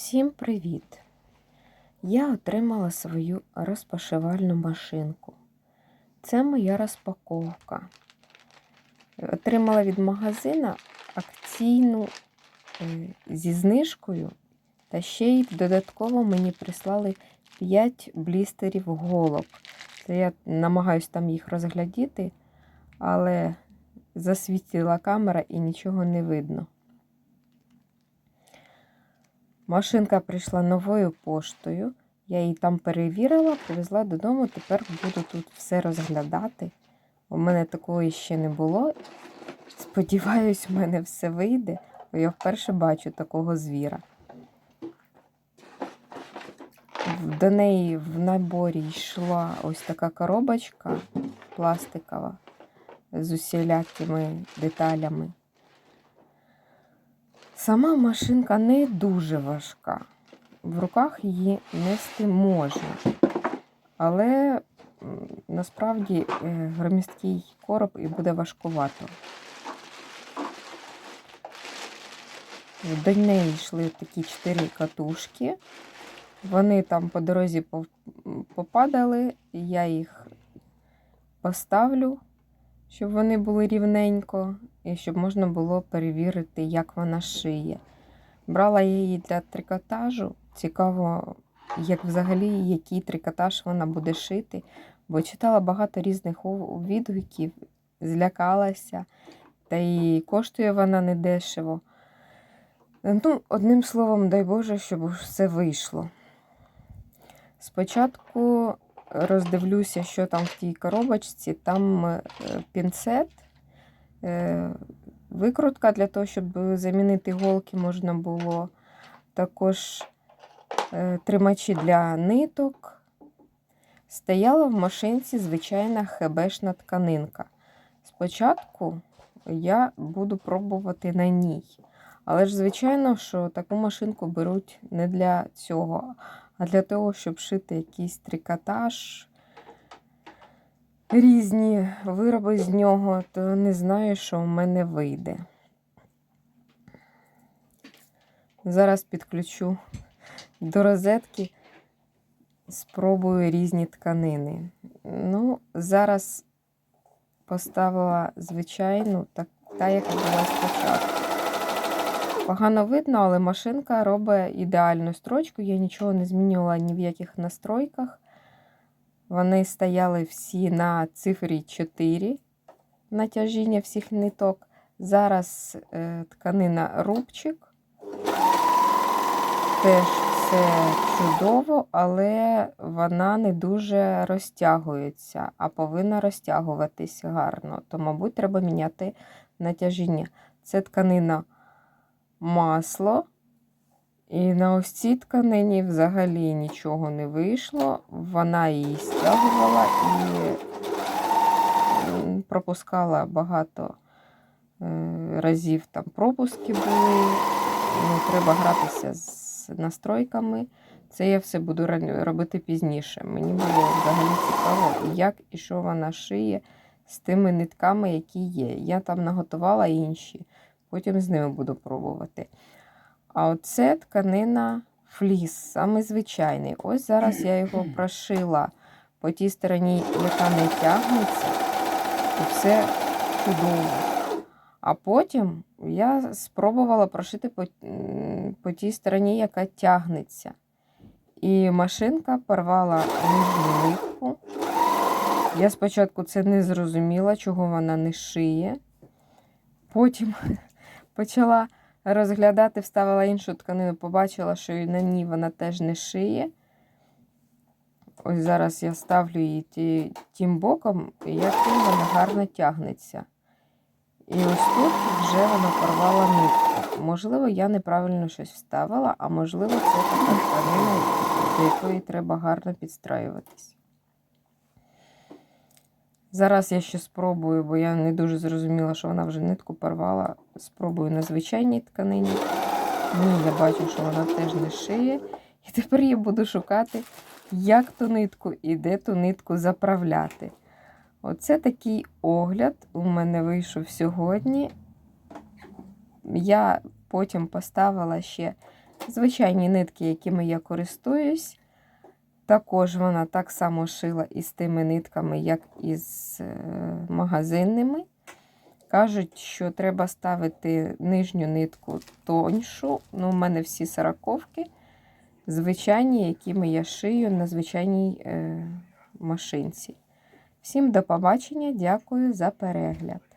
Всім привіт! Я отримала свою розпашивальну машинку. Це моя розпаковка. Отримала від магазина акційну е, зі знижкою, та ще й додатково мені прислали 5 блістерів голок. Це я намагаюся там їх розглядіти, але засвітила камера і нічого не видно. Машинка прийшла новою поштою. Я її там перевірила, привезла додому. Тепер буду тут все розглядати. У мене такого ще не було. Сподіваюсь, в мене все вийде, бо я вперше бачу такого звіра. До неї в наборі йшла ось така коробочка пластикова з усілякими деталями. Сама машинка не дуже важка. В руках її нести можна. Але насправді е, громісткий короб і буде важкувато. До неї йшли такі чотири катушки. Вони там по дорозі попадали, я їх поставлю, щоб вони були рівненько і щоб можна було перевірити, як вона шиє. Брала я її для трикотажу. Цікаво, як взагалі який трикотаж вона буде шити, бо читала багато різних відгуків, злякалася, та і коштує вона недешево. Ну, Одним словом, дай Боже, щоб все вийшло. Спочатку роздивлюся, що там в тій коробочці, там е, пінцет. Е, викрутка для того, щоб замінити голки можна було. Також е, тримачі для ниток. Стояла в машинці звичайна хебешна тканинка. Спочатку я буду пробувати на ній. Але ж, звичайно, що таку машинку беруть не для цього, а для того, щоб шити якийсь трикотаж, різні вироби з нього, то не знаю, що в мене вийде. Зараз підключу до розетки, спробую різні тканини. Ну, зараз поставила звичайну, так, та, яка була спочатку. Погано видно, але машинка робить ідеальну строчку. Я нічого не змінювала ні в яких настройках. Вони стояли всі на цифрі 4 натяжіння всіх ниток. Зараз е, тканина рубчик. Теж все чудово, але вона не дуже розтягується, а повинна розтягуватись гарно. То, мабуть, треба міняти натяжіння. Це тканина масло. І на ось цій тканині взагалі нічого не вийшло. Вона її стягувала і пропускала багато е, разів там пропуски були. Ну, Треба гратися з настройками. Це я все буду робити пізніше. Мені було взагалі цікаво, як і що вона шиє з тими нитками, які є. Я там наготувала інші, потім з ними буду пробувати. А оце тканина фліс, саме звичайний. Ось зараз я його прошила по тій стороні, яка не тягнеться, і все чудово. А потім я спробувала прошити по, по тій стороні, яка тягнеться. І машинка порвала нижню нитку. Я спочатку це не зрозуміла, чого вона не шиє. Потім почала розглядати, вставила іншу тканину, побачила, що на ній вона теж не шиє. Ось зараз я ставлю її тим боком, і яким вона гарно тягнеться. І ось тут вже вона порвала нитку. Можливо, я неправильно щось вставила, а можливо, це така тканина, до якої треба гарно підстраюватись. Зараз я ще спробую, бо я не дуже зрозуміла, що вона вже нитку порвала. Спробую на звичайній тканині. Ні, я бачу, що вона теж не шиє. І тепер я буду шукати, як ту нитку і де ту нитку заправляти. Оце такий огляд у мене вийшов сьогодні. Я потім поставила ще Звичайні нитки, якими я користуюсь. Також вона так само шила із тими нитками, як і з е, магазинними. Кажуть, що треба ставити нижню нитку тоньшу. Ну, у мене всі сороковки, звичайні, якими я шию на звичайній е, машинці. Всім до побачення, дякую за перегляд.